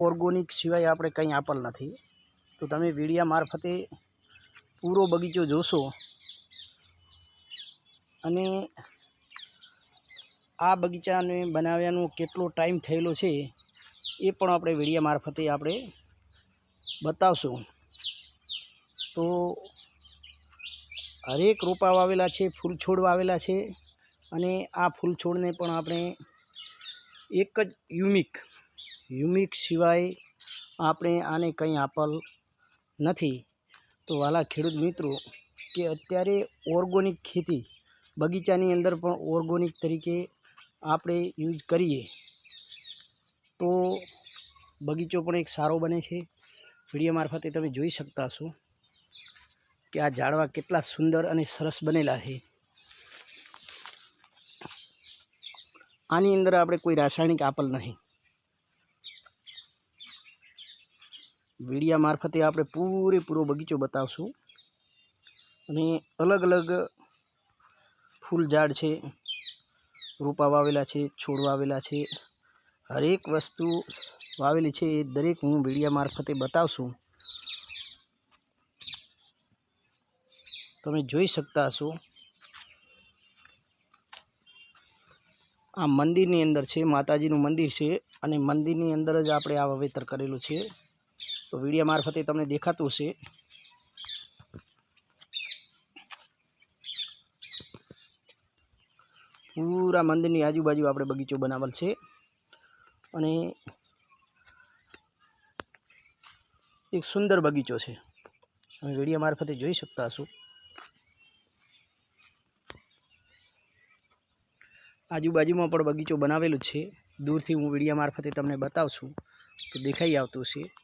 Organic સિવાય આપણે કંઈ આપેલ નથી. તો તમે વીડિયા મારફતે પૂરો બગીચો જોશો. અને આ બગીચાને બનાવ્યાનો કેટલો ટાઈમ થયેલો છે, એ પણ આપણે વીડિયા મારફતે આપણે બતાવશું. તો હરેક રોપા વાવેલા છે, ફૂલ છોડ વાવેલા છે, અને આ ફૂલ છોડને પણ આપણે એક જ યુનિક યુનિક સિવાય આપણે આને કંઈ આપેલ નથી. તો વાલા ખેડૂત મિત્રો, કે અત્યારે ઓર્ગોનિક ખેતી બગીચાની અંદર પણ ઓર્ગોનિક તરીકે આપણે યુઝ કરીએ, તો બગીચો પણ એક સારો બને છે. વીડિયો મારફતે તમે જોઈ શકતા છો કે આ ઝાડવા કેટલા સુંદર અને સરસ બનેલા છે. આની અંદર આપણે કોઈ રાસાયણિક આપેલ નહીં વિડીયા મારફતે આપણે પૂરેપૂરો બગીચો બતાવશું. અને અલગ અલગ ફૂલ ઝાડ છે, રોપા વાવેલા છે, છોડ વાવેલા છે. હરેક વસ્તુ વાવેલી છે એ દરેક હું વિડીયા મારફતે બતાવશું. તમે જોઈ શકતા હશો. આ મંદિરની અંદર છે, માતાજીનું મંદિર છે અને મંદિરની અંદર જ આપણે આ વાવેતર કરેલું છે. તો વિડીયા મારફતે તમને દેખાતું હશે. પૂરા મંદિરની આજુબાજુ આપણે બગીચો બનાવેલ છે. અને એક સુંદર બગીચો છે. તમે વિડીયા મારફતે જોઈ શકતા હશો. આજુબાજુમાં પણ બગીચો બનાવેલું છે. દૂરથી હું વિડીયા મારફતે તમને બતાવશું. તો દેખાઈ આવતું છે